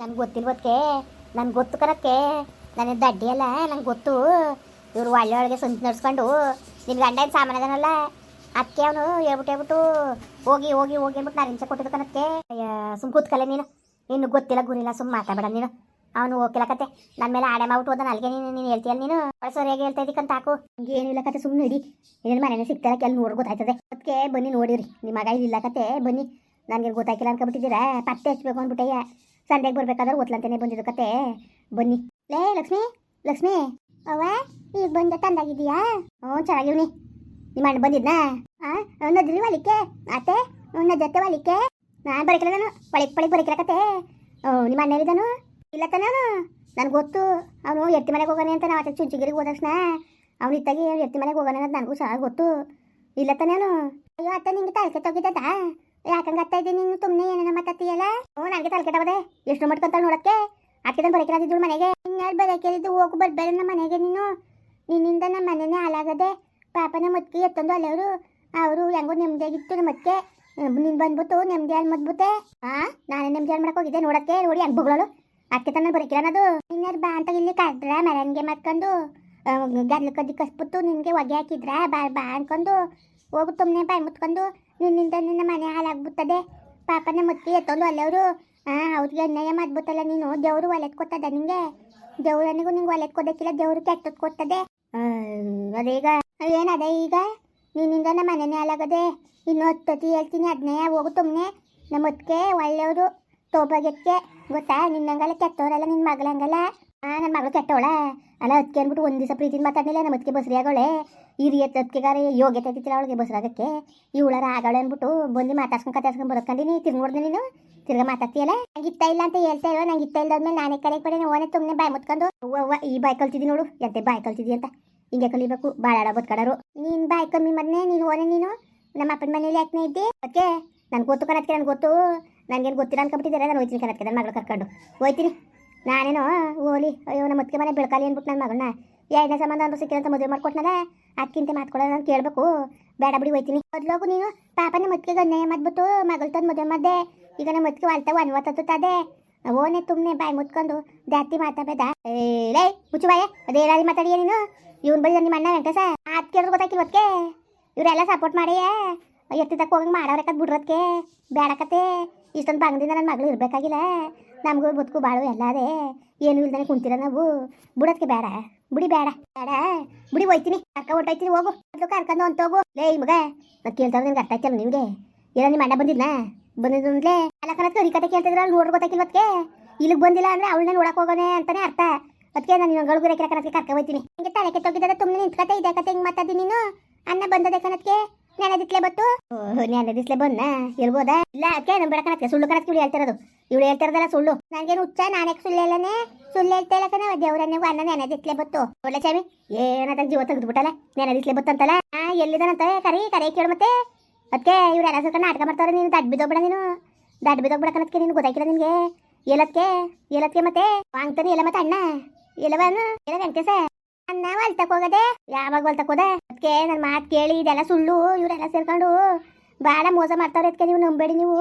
ನನ್ಗೆ ಗೊತ್ತಿಲ್ವದಕ್ಕೆ ನನ್ಗೆ ಗೊತ್ತು ಕರಕ್ಕೆ ನನಗೆ ದಡ್ಡಿ ಅಲ್ಲ, ನಂಗೆ ಗೊತ್ತು. ಇವ್ರು ಒಳ್ಳೆ ಒಳಗೆ ಸಂತ ನಡ್ಸ್ಕೊಂಡು ನಿನ್ನ ಗಂಡ ಏನು ಸಾಮಾನು ಅದನಲ್ಲ? ಅದಕ್ಕೆ ಅವನು ಹೇಳ್ಬಿಟ್ಟು ಹೇಳ್ಬಿಟ್ಟು ಹೋಗಿ ಹೋಗಿ ಹೋಗಿ ಅಂದ್ಬಿಟ್ಟು ನಾನು ಇಂಚೆ ಕೊಟ್ಟಿದ್ದು ಕಣಕ್ಕೆ ಸುಮ್ಮ ಕೂತ್ಕಲೆ ನೀನು. ಇನ್ನು ಗೊತ್ತಿಲ್ಲ ಗುರಿಲ್ಲ ಸುಮ್ಮ ಮಾತಾಡಬೇಡ ನೀನು. ಅವನು ಹೋಗಿಲ್ಲ ಕತೆ. ನನ್ನ ಮೇಲೆ ಆಡೆ ಮಾಡ್ಬಿಟ್ಟು ಹೋದ ಅಲ್ಲಿಗೆ ನೀನು ನೀನು ಹೇಳ್ತೀಯಲ್ಲ ನೀನು? ಸರಿಯಾಗಿ ಹೇಳ್ತಾ ಇದ್ದೀಕಂತ ಹಾಕು ಏನಿಲ್ಲ ಕತೆ ಸುಮ್ಮನೆ ಇಡಿ ಏನೇನು ಮನೇನೆ ಸಿಗ್ತಾರೆ ಕೆಲ ನೋಡಿ ಗೊತ್ತಾಯ್ತದೆ. ಅದಕ್ಕೆ ಬನ್ನಿ ನೋಡಿರಿ. ನಿಮ್ಮ ಮಗ ಇಲ್ಲ ಕತೆ, ಬನ್ನಿ. ನನಗೆ ಗೊತ್ತಾಯ್ಕಿಲ್ಲ ಅನ್ಕೊಬಿಟ್ಟಿದ್ದೀರಾ ಪತ್ತೆ ಹಚ್ಬೇಕು ಅಂದ್ಬಿಟ್ಟಯ್ಯ. ಸಂಡೆಗೆ ಬರ್ಬೇಕಾದ್ರೆ ಓದ್ಲಂತಾನೆ ಬಂದಿದ್ದು ಕತೆ. ಬನ್ನಿ. ಲೇ, ಲಕ್ಷ್ಮಿ ಲಕ್ಷ್ಮಿ. ಅವ ಈಗ ಬಂದ ತಂದಾಗಿದೀಯಾ ಹ್ಞೂ ಚೆನ್ನಾಗಿವ್ನಿ ನಿಮ್ಮ ಅಣ್ಣ ಬಂದಿದ್ನಾ? ಹಾಂ ನದ್ರಿ ಒಲಿಕೆ ಆತೆ ನನ್ನ ಜೊತೆ ಒಲಿಕೆ ನಾನು ಬರಕಿಲ್ಲ ನಾನು. ಪಳಿಗೆ ಪಳಿಗೆ ಬರಕಿಲ್ಲ ಕತೆ. ಓ, ನಿಮ್ಮ ಅಣ್ಣ ಎಲ್ಲಿದ್ದಾನು ಇಲ್ಲ ತಾನೆ ನನಗೆ ಗೊತ್ತು. ಅವನು ಎತ್ತಿ ಮನೆಗೆ ಹೋಗೋಣ ಅಂತ ನಾವು ಆಚೆ ಚುಂಚಿಗಿರಿಗೆ ಹೋದ ತಕ್ಷಣ ಅವ್ನು ಇತ್ತಾಗಿ ಎತ್ತಿ ಮನೆಗೆ ಹೋಗೋಣ ಅಂತ ನನಗೂ ಸಹ ಗೊತ್ತು. ಇಲ್ಲ ತಾನೆ ಅವನು. ಅಯ್ಯೋ, ಅತ್ತ, ನಿಂಗೆ ತಳಕೆ ತೆಗಿತದ ಯಾಕಂಗ ಅತ್ತ ಇದ್ದೀನಿ ನೀನು ಸುಮ್ಮನೆ ಏನೇನ ಮಾತಾಡ್ತೀಯಲ್ಲ? ಹ್ಞೂ ನನಗೆ ತಲೆಕೆ ತಗದೆ ಎಷ್ಟು ಮಾಡ್ಕೊಂತ ನೋಡಕ್ಕೆ ಅದಕ್ಕೆ ನಾನು ಬರಕಿಲ್ಲ ಮನೆಗೆ. ಇನ್ಯಾರು ಬರಕಿದ್ದು ಹೋಗು ಬರ್ಬೇಡ ನಮ್ಮ ಮನೆಗೆ ನೀನು. ನಿನ್ನಿಂದ ನಮ್ಮ ಮನೆನೇ ಹಾಳಾಗದೆ ಪಾಪನ ಮತ್ಕೆ ಎತ್ತೊಂದು ಅಲ್ಲವರು. ಅವರು ಹೆಂಗೋ ನೆಮ್ಮದಿಯಾಗಿತ್ತು ನಮ್ಮ ನಮ್ಮಕ್ಕೆ ನೀನು ಬಂದ್ಬಿಟ್ಟು ನೆಮ್ಮದಿ ಹಾಳು ಮದ್ಬಿಟ್ಟೆ ಹಾ ನಾನೇ ನೆಮ್ಮದಿ ಹಾಳು ಮಾಡಕ್ಕೆ ಹೋಗಿದ್ದೆ ನೋಡಕ್ಕೆ ನೋಡಿ ಹೆಂಗ್ ಬಗ್ಳು ಅದಕ್ಕೆ ತಾನು ಬರಕಿರೋದು ಇನ್ಯಾರು ಬಾ ಅಂತ ಇಲ್ಲಿ ಕರೆದ್ರ ಮೆರವಣಿಗೆ ಮಾಡ್ಕೊಂಡು. ಗದ್ಲು ಕದ್ದಿ ಕಸ್ಬಿಟ್ಟು ನಿನಗೆ ಹೊಗೆ ಹಾಕಿದ್ರ, ಬಾ ಬಾ ಅನ್ಕೊಂಡು. ಹೋಗು ತುಮ್ಮನೆ ಬಾಯಿ ಮುತ್ಕೊಂಡು. ನಿನ್ನಿಂದ ನಿನ್ನ ಮನೆ ಹಾಳಾಗ್ಬಿಟ್ಟದೆ. ಪಾಪನ ಮುತ್ತಿ ಎತ್ತೊಂದು ಅಲ್ಲವರು. ಹಾಂ ಅವ್ರಿಗೆ ಅನ್ಯಾಯ ಮಾಡ್ಬಿಟ್ಟಲ್ಲ ನೀನು. ದೇವರು ಕೊಟ್ಟದ ನಿಂಗೆ? ದೇವ್ರನಿಗೂ ನಿಂಗೆ ಒಲೆತ್ ಕೊಡಕ್ಕಿಲ್ಲ ದೇವ್ರು ಕೆಟ್ಟದ್ ಕೊಟ್ಟದೆ. ಅದೀಗ ಏನದ ಈಗ? ನಿನ್ನಿಂದ ನಮ್ಮ ಮನೆನೇ ಹಾಳಾಗದೆ ಇನ್ನು ಹತ್ತತಿ ಹೇಳ್ತೀನಿ, ಅದ್ನೇ ಹೋಗು ಸುಮ್ಮನೆ ನಮ್ಮ ಅದಕ್ಕೆ ಒಳ್ಳೆಯವರು ತೋಬಾಗೆಕ್ಕೆ ಗೊತ್ತಾ? ನಿನ್ನಂಗಲ್ಲ ಕೆಟ್ಟವರಲ್ಲ ನಿನ್ನ ಮಗಳಂಗಲ್ಲ ಆ ನನ್ನ ಮಗಳು ಕೆಟ್ಟವಳ? ಅಲ್ಲ ಅದಕ್ಕೆ ಅಂದ್ಬಿಟ್ಟು ಒಂದು ದಿವಸ ಪ್ರೀತಿನ ಮಾತಾಡಲಿಲ್ಲ, ನಮ್ಮ ಅದಕ್ಕೆ ಆಗೋಳೆ ಹಿರಿಯ ಅದಕ್ಕೆಗಾರ ಯೋಗ್ಯತೆ ಐತಿಲ್ಲ ಅವಳಿಗೆ ಬಸ್ರಾಗಕ್ಕೆ. ಈ ಹುಳರ ಆಗಳೆ ಅಂದ್ಬಿಟ್ಟು ಬಂದು ಮಾತಾಡ್ಸ್ಕೊಂಡು ಕತಾಡ್ಸ್ಕೊಂಡು ಬರೋಕ್ಕಂದಿನಿ ತಿರ್ಗಿ ನೋಡ್ದೆ ನೀನು? ತಿರ್ಗಾ ಮಾತಾಡ್ತೀಯಲ್ಲ? ನಂಗೆ ಇತ್ತ ಇಲ್ಲ ಅಂತ ಹೇಳ್ತಾ ಇಲ್ಲ ನಂಗೆ ಇತ್ತ ಇಲ್ಲದ್ಮೇಲೆ ನಾನೇ ಕರೆ ಪಡೆ ಓನೇ ತುಮ್ಮನೆ ಬಾಯ್ ಮುತ್ಕೊಂಡು, ಅವ್ವ ಈ ಬಾಯ್ ಕಲ್ತಿದ್ದಿ ನೋಡು ಎಂತೆ ಬಾಯ್ ಕಲ್ತಿದ್ದಿ ಅಂತ. ಹಿಂಗೆ ಕಲಿಬೇಕು, ಬಾಳಾಡ ಬದ್ಕಡರು. ನೀನು ಬಾಯ್ ಕಮ್ಮಿ ಮದ್ನೆ, ನೀನು ಓನೆ ನೀನು? ನಮ್ಮ ಅಪ್ಪನ ಮನೇಲಿ ಯಾಕೆ ಇದ್ದಿ? ಅದಕ್ಕೆ ನನ್ಗೆ ಗೊತ್ತು ಕಣಕ್ಕೆ ನನ್ ಗೊತ್ತು. ನನಗೇನು ಗೊತ್ತಿಲ್ಲ ಅನ್ಕೊಂಬಿಟ್ಟಿದ್ದಾರೆ, ನಾನು ಹೋಯ್ತೀನಿ ಕಣಕ್ಕೆ ನನ್ನ ಮಗಳು ಕರ್ಕೊಂಡು. ಹೋಯ್ತೀನಿ. ನಾನೇನೋ ಓಲಿ, ಅಯ್ಯೋ, ನಮ್ಮ ಮತ್ತೆ ಮನೆ ಬೆಳಕಾಲಿ ಅಂದ್ಬಿಟ್ಟು ನನ್ನ ಮಗಳನ್ನ ಎರಡನೇ ಸಂಬಂಧ ಅಂದ್ರೆ ಸಿಕ್ಕಿರಂತ ಮದುವೆ ಮಾಡ್ಕೊಟ್ನಲ್ಲ? ಅದಕ್ಕಿಂತ ಮಾತ್ಕೊಳ್ಳೋದು ಅಂತ ಕೇಳಬೇಕು. ಬೇಡ ಬಿಡಿ ಹೋಯ್ತೀನಿ. ಮೊದ್ಲೋಗು ನೀನು ಪಾಪನ ಮತ್ತಿಗೆ ಅನ್ಯಾಯ ಮಾಡ್ಬಿಟ್ಟು ಮಗಳು ತಂದು ಮದುವೆ ಮಾಡಿದೆ. ಈಗ ನಮ್ಮ ಮತ್ತಿಗೆ ವಾಲ್ತ ಒನ್ವತ್ತದೆ ಓನೆ ತುಮ್ಮನೆ ಬಾಯಿ ಮುತ್ಕೊಂಡು ಜಾತಿ ಮಾತಾಬೇಡ ಏಲೇ ಮುಚ್ಚು ಬಾಯ. ಅದೇನಾದಿ ಮಾತಾಡಿಯ ನೀನು? ಇವ್ನು ಬಳಿ ನಿಮ್ಮ ಅಣ್ಣ ವೆಂಕಟೇಶ. ಅದ್ ಕೇಳಿದ್ರೆ ಗೊತ್ತಾಕಿಲ್ವತ್ಕೆ ಇವರೆಲ್ಲ ಸಪೋರ್ಟ್ ಮಾಡಿ ಎತ್ತಿದ್ದಕ್ಕೆ ಹೋಗಿ ಮಾಡೋರಕ್ಕದ್ ಬಿಡ್ರದಕ್ಕೆ ಬೇಡಕತ್ತೆ ಇಷ್ಟೊಂದು ಬಂಗದಿಂದ ನನ್ನ ಮಗಳು ಇರಬೇಕಾಗಿಲ್ಲ. ನಮಗೂ ಬದುಕು ಬಾಳು ಎಲ್ಲ ಅದೇ ಏನು ಇಲ್ದಾನೆ ಕುಂತೀರ ನಾವು. ಬಿಡೋದಕ್ಕೆ ಬೇಡ. ಬಿಡಿ ಬೇಡ. ಬೇಡ. ಬಿಡಿ ಹೋಯ್ತೀನಿ ಕರ್ಕ ಹೊಟ್ಟೋಯ್ತೀನಿ ಹೋಗು. ಅದು ಕರ್ಕೊಂಡು ಅಂತ ಹೋಗು. ಲೇ ಮಗ. ಮತ್ತೆ ಕೇಳ್ತಾ ನಿಮ್ಗೆ ಅರ್ಥ ಆಯ್ತಲ್ಲ ನಿಮಗೆ ಏನೋ ನಿಮ್ಮ ಅಣ್ಣ ಬಂದಿದ್ನ? ಬಂದಿದ್ಲೆ ಅಲ್ಲ ಕನಕ ಕರಿ ಕತೆ ಕೇಳ್ತಿದ್ರ ನೋಡ್ರಿ ಅದಕ್ಕೆ ಇಲ್ಲಿಗೆ ಬಂದಿಲ್ಲ ಅಂದ್ರೆ ಅವಳನ್ನ ನೋಡಕ್ ಹೋಗೋಣ ಅಂತಾನೆ ಅರ್ಥ. ಅದಕ್ಕೆ ನಾನು ನಿನ್ನ ಗಳು ಗುರಕ್ಕೆ ಕನಕ್ಕೆ ಕರ್ಕ ಹೋಯ್ತೀನಿ. ಹಿಂಗೆ ತಲೆ ಕೆಟ್ಟೋಗಿದ್ದ ತುಂಬನೆ ನಿಂತ್ಕತೆ ಇದೆ ಕತೆ, ಹಿಂಗೆ ಮಾತಾಡಿ ನೀನು? ಅನ್ನ ಬಂದದೆ ಕನಕ್ಕೆ ನೆನೆದಿತ್ಲೆ ಬತ್ತು? ನೆನೆದಿಸ್ಲೆ ಬಂದ ಇರ್ಬೋದಾ ಇಲ್ಲ, ಅದಕ್ಕೆ ನಮ್ಮ ಬೇಡ ಕನಕ್ಕೆ ಸುಳ್ಳು ಕನಕ್ಕೆ ಇವಳು ಹೇಳ್ತಿರೋದು ಇವಳು ಹೇಳ್ತಿರೋದಲ್ಲ ಸುಳ್ಳು. ನನಗೇನು ಹುಚ್ಚ? ನಾನೇ ಸುಳ್ಳು ಹೇಳನೆ ಸುಳ್ಳು ಹೇಳ್ತಾ ಇಲ್ಲ ಕಣ ದೇವ್ರನ್ನೇ ಅನ್ನ ನೆನೆದಿತ್ಲೆ ಬತ್ತು. ಒಳ್ಳೆ ಚಾಮಿ. ಏನದ ಜೀವ ತೆಗೆದ್ಬಿಟ್ಟಲ್ಲ? ನೆನೆದಿಸ್ಲೆ ಬತ್ತಂತಲ್ಲ ಆ ಎಲ್ಲಿದಾನಂತ ಕರಿ, ಕರೆ, ಕೇಳು ಮತ್ತೆ. ಅದಕ್ಕೆ ಇವರೆಲ್ಲ ಸ್ವಲ್ಪ ನಾಟಕ ಮಾಡ್ತಾರೆ ನೀನು? ದಡ್ಡ ಬಿದ್ದೋಗ್ಬಿಡ ನೀನು. ದಡ್ಡ ಬಿದ್ದೋಗ್ಬಿಡ ಕನಕ್ಕೆ ನೀನು ಗೊತ್ತಾಗಿಲ್ಲ ನಿನಗೆ? ಎಲ್ಲದಕ್ಕೆ ಎಲ್ಲದಕ್ಕೆ ಮತ್ತೆ? ವಾಂಗ್ತಾನೆ, ಎಲ್ಲ ಮತ್ತೆ ಅಣ್ಣ? ಎಲ್ಲವನು ಎಲ್ಲ ವೆಂಕಟೇಶ? ಅನ್ನ ಹೊಲ್ತಕ್ ಹೋಗದೆ? ಯಾವಾಗ ಹೊಲ್ತಕ್ ಹೋದೆ? ಅದಕ್ಕೆ ನನ್ನ ಮಾತು ಕೇಳಿ, ಇದೆಲ್ಲ ಸುಳ್ಳು, ಇವ್ರೆಲ್ಲ ಸೇರ್ಕೊಂಡು ಭಾಳ ಮೋಸ ಮಾಡ್ತಾರೆ ಅದಕ್ಕೆ ನೀವು ನಂಬೇಡಿ ನೀವು.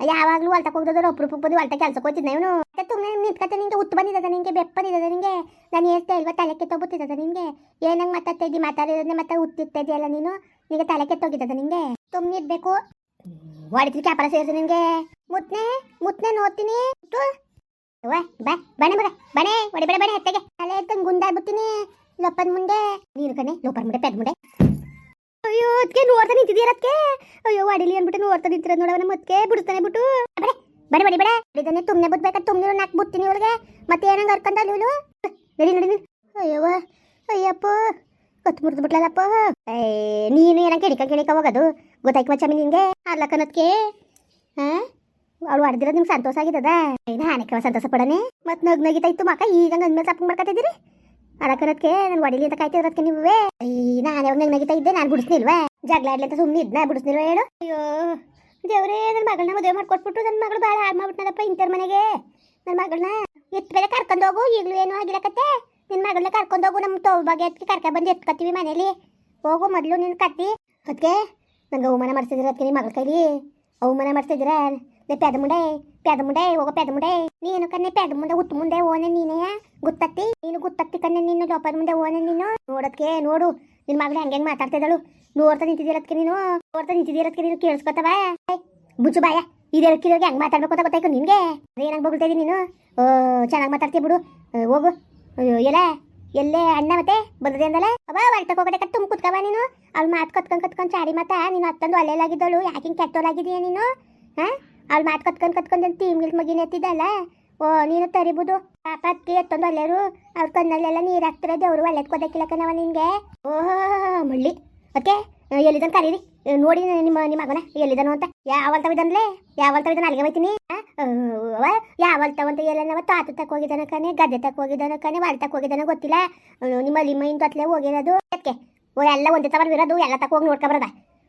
ಯಾವಾಗಲೂ ಹೊಲ್ತಕ್ ಹೋಗ್ದವ್ರು ಅಪ್ರೂಪಕ್ಕೆ ಬಂದು ಹೊಲ್ತ ಕೆಲ್ಸಕ್ಕೆ ಹೋಗ್ತಿದ್ದೆ ಇವನು? ಮತ್ತೆ ತುಮ್ಮನೆ ನಿಂತ್ಕತ್ತೆ ನಿಂಗೆ ಉತ್ತು ಬಂದಿದ್ದದ ನಿಂಗೆ, ಬೆಪ್ಪ ನಿಂಗೆ. ನಾನು ಹೇಳ್ತಾ ಇಲ್ವಾ, ತಲೆ ಕೆತ್ತೋಗ್ಬಿಟ್ಟಿದ ನಿಂಗೆ? ಏನಂಗ್ ಮಾತಾಡ್ತಾ ಇದ್ದಿ ಮಾತಾಡಿರೋದನ್ನೇ ಮತ್ತೆ ಉತ್ತಿರ್ತಾ ಇದೆಯಲ್ಲ ನೀನು? ನಿಂಗೆ ತಲೆ ಕೆತ್ತೋಗಿದ್ದದ ನಿಂಗೆ? ಸುಮ್ಮನೆ ಇರ್ಬೇಕು. ಹೊಡಿತೀನಿ, ಕ್ಯಾಪರ ಸೇರಿಸಿ ನಿಂಗೆ. ಮುತ್ನೆ ಮುತ್ನೆ ನೋಡ್ತೀನಿ. ಮುತ್ತು. ಬಾ ಬಣೆ ಮಗ ಬಣೆ ಹೊಡಿಬೇಡ ಬಣೆ ಹೆತ್ತಗೆ ತಲೆ ಎತ್ತಂಗ್ ಗುಂಡಾಗ್ಬಿಡ್ತೀನಿ ಲೋಪದ ಮುಂದೆ. ನೀನು ಕಣೆ ಲೋಪದ ಮುಂದೆ, ಪೆದ್ ಮುಂದೆ. ಅಯ್ಯೋ ಅದಕ್ಕೆ ನೋಡ್ತಾ ನಿಂತಿದ್ದೀರ ಅದಕ್ಕೆ ಅಯ್ಯೋ, ಅಡಿಲಿ ಅಂದ್ಬಿಟ್ಟು ನೋಡ್ತಾ ನಿಂತಿರೋದು ನಮ್ಮ ಅದಕ್ಕೆ ಬಿಡಿಸ್ತಾನೆ ಬಿಟ್ಟು. ಬಡೆ ಬಡಿ ಬಡಿ ಬೇಡ ಇದನ್ನೇ ತುಮ್ನೆ ಬುದ್ಬೇಕಾ ತುಮ್ನೆ ನಾಕ್ ಬಿಡ್ತೀನಿ ಇವಳಿಗೆ. ಮತ್ತೆ ಏನಂಗ ಹರ್ಕೊಂಡ ಇವಳು? ನಡಿ ನಡಿ. ಅಯ್ಯವ್ವ, ಅಯ್ಯಪ್ಪ. ಕತ್ ಮುರಿದು ಬಿಟ್ಲಲ್ಲಪ್ಪ. ಏ, ನೀನು ಏನಂಗ ಹಿಡಿಕ ಗಿಡಿಕ ಹೋಗೋದು? ಗೊತ್ತಾಯ್ತು ಮಚ್ಚಮ್ಮಿ ನಿಂಗೆ ಅರ್ಲಕ್ಕನದ್ಕೆ? ಹಾ ಅವಳು ಹೊಡೆದಿರೋ ನಿಮ್ಗೆ ಸಂತೋಷ ಆಗಿದ್ದದ ಏನು ಹಾನಿಕ ಸಂತೋಷ ಪಡನೆ? ಮತ್ತೆ ನಗ್ ನಗಿತಾಯ್ತು ಮಕ್ಕ ಈಗ ನನ್ನ ಮೇಲೆ ತಪ್ಪು ಮಾಡ್ಕೊತಿದ್ದೀರಿ ಅದಕ್ಕೆ ನಾನು ಒಡಿಲಿ ಅಂತ ಕಾಯ್ತಿರೋದಕ್ಕೆ ನೀವೇ? ಈ ನಾನು ಯಾವಾಗ ನಗ್ ನಗಿತಾ ಇದ್ದೆ ನಾನು ಬಿಡಿಸ್ನಿಲ್ವಾ ಜಗಳ ಆಡ್ಲಿ ಅಂತ ಸುಮ್ಮನೆ ಇದ್ನ ಬಿಡಿಸ್ನಿಲ್ವ ಹೇಳು? ಅಯ್ಯೋ, ದೇವ್ರೇ ನನ್ನ ಮಗಳನ್ನ ಮದುವೆ ಮಾಡ್ಕೊಟ್ಬಿಟ್ಟು ನನ್ನ ಮಗಳು ಭಾಳ ಹಾಳು ಮಾಡ್ಬಿಟ್ನಲ್ಲಪ್ಪ ಇಂಟರ್ ಮನೆಗೆ. ನನ್ನ ಮಗಳನ್ನ ಎತ್ತು ಬೇರೆ ಕರ್ಕೊಂಡೋಗು ಈಗಲೂ ಏನು ಆಗಿರಕತ್ತೆ. ನಿನ್ನ ಮಗಳನ್ನ ಕರ್ಕೊಂಡೋಗು ನಮ್ಮ ತೋ ಬಗ್ಗೆ ಎತ್ತಿ ಕರ್ಕ ಬಂದು ಎತ್ಕೊತೀವಿ ಮನೇಲಿ. ಹೋಗು ಮೊದಲು ನಿನ್ನ ಕತ್ತಿ. ಅದಕ್ಕೆ ನಂಗೆ ಅವಮಾನ ಮಾಡ್ತಿದ್ದೀರ ಅದಕ್ಕೆ ನಿಮ್ಮ ಮಗಳ ಕೈಲಿ? ಅವಮಾನ ಮಾಡ್ತಿದ್ದೀರ ಲೇ ಪೆದ ಮುಂಡೆ ಪೆದ ಮುಂಡೆ ಹೋಗೋ ಪೆದ ಮುಂಡೆ ನೀನು ಕನ್ನೆ ಪೆದ ಮುಂದೆ ಹುಟ್ಟು ಮುಂದೆ ಓನೆ ನೀನೇ ಗುತ್ತತ್ತಿ ನೀನು ಗುತ್ತತ್ತಿ ಕನ್ನೆ ನೀನು ಲೋಪದ ಮುಂದೆ ಓನೆ ನೀನು ನೋಡೋದಕ್ಕೆ ನೋಡು ನಿನ್ ಮಗಳು ಹೆಂಗೆ ಮಾತಾಡ್ತಿದ್ದಳು ನೋಡ್ತಾ ನಿಂತಿದ್ದೀರತ್ಕೆ ನೀನು ನೋಡ್ತಾ ನಿಂತಿದ್ದೀರತ್ಕೆ ನೀನು ಕೇಳಿಸ್ಕೊತವ ಬುಚ್ಚು ಬಾಯ ಇದೆರಕ್ಕಿರೋಗೆ ಹೆಂಗ್ ಮಾತಾಡ್ಬೇಕು ಅಂತ ಗೊತ್ತಾಯ್ತು ನಿನಗೆ ಅದೇನಂಗ್ ಬೊಗಳ್ತಾ ಇದೀನಿ ನೀನು ಚೆನ್ನಾಗಿ ಮಾತಾಡ್ತಿ ಬಿಡು ಹೋಗು ಎಲ್ಲ ಎಲ್ಲೇ ಅಣ್ಣ ಮತ್ತೆ ಬಂದದೆ ಅವ ಹೊರಟಕ್ಕೆ ಹೋಗದೆ ತುಂಬ ಕುತ್ಕವ ನೀನು ಅವ್ಳು ಮಾತು ಕತ್ಕೊಂಡ್ ಕತ್ಕೊಂಡ್ ಚಾಡಿ ಮಾತಾ ನೀನು ಅಲ್ಲೇ ಯಾಕೆ ಹಿಂಗೆ ಕೆಟ್ಟೋಲಾಗಿದೀಯ ನೀನು ಹಾ ಅವ್ಳು ಮಾತು ಕತ್ಕೊಂಡು ಕತ್ಕೊಂಡು ಟೀಮ್ ಗಿಲ್ ಮಗಿನ ಎತ್ತಿದ್ದಲ್ಲ? ಓ, ನೀನು ತರಿಬೋದು. ಪಾಪ ಅತ್ತಿ ಎತ್ತೊಂದು ಅವ್ರ ಕಣ್ಣಲ್ಲೆಲ್ಲ ನೀರು ಹಾಕ್ತಿರೋ ದೇವ್ರು. ಒಳ್ಳೆದ್ ಕೊದಕ್ಕಿಲ್ಲ ಕಣವ ಓಹ್ ಮಳ್ಳಿ. ಓಕೆ ಎಲ್ಲಿದ್ದಾನೆ ಕರೀರಿ? ನೋಡಿ ನಿಮ್ಮ ನಿಮ್ಮ ಮಗನ. ಎಲ್ಲಿದ್ದಾನು ಅಂತ. ಯಾವಲ್ತವಿದನ್ಲೇ ಯಾವಲ್ತವಿದ್ದಾನೆ ಅಲ್ಲಿಗೆ ಹೋಯ್ತೀನಿ. ಅವ ಯಾವಲ್ತವಂತ ಎಲ್ಲ ತಾತು ತಕ್ಕ ಹೋಗಿದ್ದಾನ ಕಣೆ, ಗದ್ದೆ ತಕ್ಕ ಹೋಗಿದ್ದಾನ ಕಣೆ ಹೊಲ ತಕ್ಕ ಹೋಗಿದ್ದಾನ ಗೊತ್ತಿಲ್ಲ. ನಿಮ್ಮ ನಿಮ್ಮ ಮೈನ್ ಅತ್ಲೆ ಹೋಗಿರೋದು. ಓ, ಎಲ್ಲ ಒಂದೇ ತವರ್ ಇರೋದು. ಎಲ್ಲ ತಕ್ಕ ಹೋಗಿ ನೋಡ್ಕೊಬರದ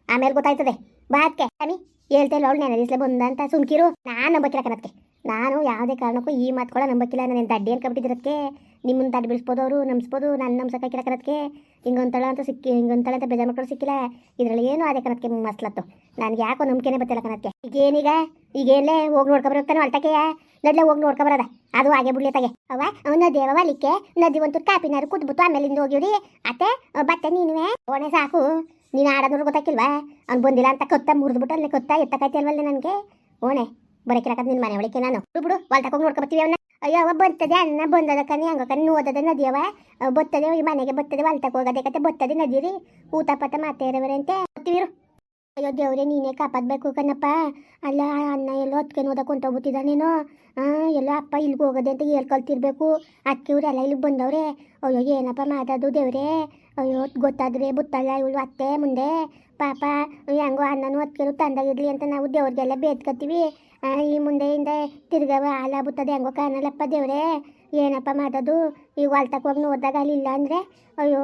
ಆಮೇಲೆ ಗೊತ್ತಾಯ್ತದೆ. ಬಾ ಅಮಿ ಸ್ವಾಮಿ ಹೇಳ್ತೇಲ್ಲ ಅವಳು ನೆನದಿಸ್ಲೆ ಬಂದ ಅಂತ? ಸುಮ್ಕಿರು. ನಾನು ನಂಬಕ್ಕಿಲ್ಲ ಕಣಕ್ಕೆ ನಾನು ಯಾವುದೇ ಕಾರಣಕ್ಕೂ ಈ ಮಾತ್ಕೊಳ ನಂಬಕ್ಕಿಲ್ಲ ನಾನು ದಡ್ಡಿ ಅನ್ಕೊಬಿಟ್ಟಿದ್ರಕ್ಕೆ ನಿಮ್ಮನ್ನ ದಡ್ಡಿ ಬಿಡಿಸ್ಬೋದು ಅವರು, ನಂಬಿಸ್ಬೋದು. ನಾನು ನಂಬ್ಸಕ್ಕಾಗಿಲ್ಲ ಕಣಕ್ಕೆ ಹಿಂಗೊಂತಳ ಅಂತ ಸಿಕ್ಕಿ, ಹಿಂಗೊಂತಳ ಅಂತ ಬೇಜಾರು ಮಕ್ಕಳು ಸಿಕ್ಕಿಲ್ಲ. ಇದರಲ್ಲಿ ಏನು ಅದೇ ಕಣಕ್ಕೆ ಮಸ್ಲತ್ತು. ನನಗೆ ಯಾಕೋ ನಂಬಿಕೆನೇ ಬರ್ತಿಲ್ಲ ಕಣಕ್ಕೆ ಈಗೇನೀಗ? ಈಗೇನೇ ಹೋಗಿ ನೋಡ್ಕೊಬರ್ತಾನೆ ಹೊಲ್ಟಕ್ಕೆ ನಡ್ಲೆ ಹೋಗಿ ನೋಡ್ಕೊಬರದ ಅದು ಹಾಗೆ ಬಿಡ್ಲಿ ತಗೆ. ಅವ ಅವನ ದೇವ ವಾಲಿಕ್ಕೆ ನದಿ ಒಂದು ಕಾಪಿನಾರು ಕುದ್ಬಿಟ್ಟು ಆಮೇಲಿಂದ ಹೋಗಿವ್ರಿ. ಅತ್ತೆ ಬತ್ತೆ ನೀನುವೆ? ಓಣೆ ಸಾಕು. ನೀನು ಆಡೋದ್ರ ಗೊತ್ತಾಕಿಲ್ವಾ ಅವ್ನು ಬಂದಿಲ್ಲ ಅಂತ ಕೊತ್ತ ಮುರಿದ್ಬಿಟ್ಟು ಅಲ್ಲಿ ಕೊತ್ತ ಎತ್ತಕೈತಿಲ್ವಲ್ಲ ನನಗೆ? ಓಣೆ ಬರಕಿರಕತ್ ನಿನ್ನ ಮನೆ ಒಳಕ್ಕೆ ನಾನು. ಬಿಡು ಬಿಡು ಹೊಲ್ತಕ್ಕೆ ಹೋಗಿ ನೋಡ್ಕೊಬರ್ತೀವಿ ಅವನ್ನ ಅಯ್ಯೋ ಅವ ಬರ್ತದೆ ಅನ್ನ ಬಂದದ ಕನಿ ಹಂಗ ಕನಿ ಓದದ ನದಿಯವ ಅಹ್, ಬರ್ತದೆ ಈ ಮನೆಗೆ ಬರ್ತದೆ ಹೊಲ್ತಕ್ಕೆ ಹೋಗೋದೇ ಕತೆ ಬರ್ತದೆ ನದಿ ರೀ. ಊಟ ಪತ ಮಾತಾಡವ್ರೆ ಅಂತ. ಅಯ್ಯೋ ದೇವ್ರೆ ನೀನೇ ಕಾಪಾಡ್ಬೇಕು ಕಣಪ್ಪ ಅಲ್ಲ ಅಣ್ಣ ಎಲ್ಲೋ ಅದಕ್ಕೆ ನೋದಕ್ಕೆ ಹೊಂಟೋಗ್ಬಿಟ್ಟಿದ್ದ ನೀನು. ಹಾಂ ಎಲ್ಲೋ ಅಪ್ಪ ಇಲ್ಲಿಗೆ ಹೋಗೋದೆ ಅಂತ ಹೇಳ್ಕೊಳ್ತಿರ್ಬೇಕು. ಅಕ್ಕಿ ಇವರೆಲ್ಲ ಇಲ್ಲಿಗೆ ಬಂದವ್ರೆ. ಅಯ್ಯೋ ಏನಪ್ಪ ಮಾತಾಡೋದು ದೇವ್ರೆ. ಅಯ್ಯೋ ಗೊತ್ತಾದ್ರೆ ಬುತ್ತಲ್ಲ ಇವಳು ಅತ್ತೆ ಮುಂದೆ. ಪಾಪ ಹೆಂಗೋ ಅನ್ನನೂ ಅದಕ್ಕೆ ತಂದಾಗಿರ್ಲಿ ಅಂತ ನಾವು ದೇವ್ರಿಗೆಲ್ಲ ಬೇದ್ಕತ್ತೀವಿ ಆ, ಈ ಮುಂದೆಯಿಂದ ತಿರ್ಗವ ಹಾಲ ಬುತ್ತದೆ ಹೆಂಗೋ ಕಾಣಲ್ಲಪ್ಪ ದೇವ್ರೆ. ಏನಪ್ಪ ಮಾಡೋದು? ಈಗ ಹೊಲ್ತಕ್ಕೆ ಹೋಗಿ ನೋಡಿದಾಗ ಅಲ್ಲಿ ಇಲ್ಲ ಅಂದರೆ? ಅಯ್ಯೋ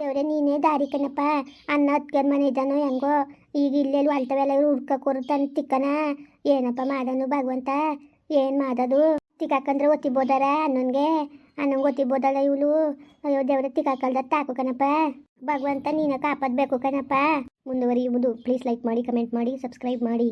ದೇವ್ರೆ ನೀನೇ ದಾರಿ ಕಣಪ್ಪ. ಅನ್ನ ಹತ್ಕರ್ ಮನೆ ಇದ್ದಾನೋ ಹೆಂಗೋ? ಈಗ ಇಲ್ಲೆಲ್ಲಿ ಹೊಲ್ತವೆಲ್ಲ ಹುಡ್ಕೋರು ತಂದು ತಿಕ್ಕನ. ಏನಪ್ಪ ಮಾಡೋನು ಭಗವಂತ? ಏನು ಮಾಡೋದು? ತಿಕ್ಕಾಕಂದ್ರೆ ಒತ್ತಿಬೋದಾರ ಅನ್ನನ್ಗೆ? ಅನ್ನಂಗೆ ಗೊತ್ತಿರ್ಬೋದಲ್ಲ ಇವಳು? ಅಯ್ಯೋ ದೇವ್ರ ತಿಕ್ಕಾಕಲ್ದ ತಾಕು ಕಣಪ್ಪ. ಭಗವಂತ, ನೀನ ಕಾಪಾಡಬೇಕು ಕಣಪ್ಪ. ಮುಂದುವರಿಯುವುದು. ಪ್ಲೀಸ್ ಲೈಕ್ ಮಾಡಿ ಕಮೆಂಟ್ ಮಾಡಿ ಸಬ್ಸ್ಕ್ರೈಬ್ ಮಾಡಿ.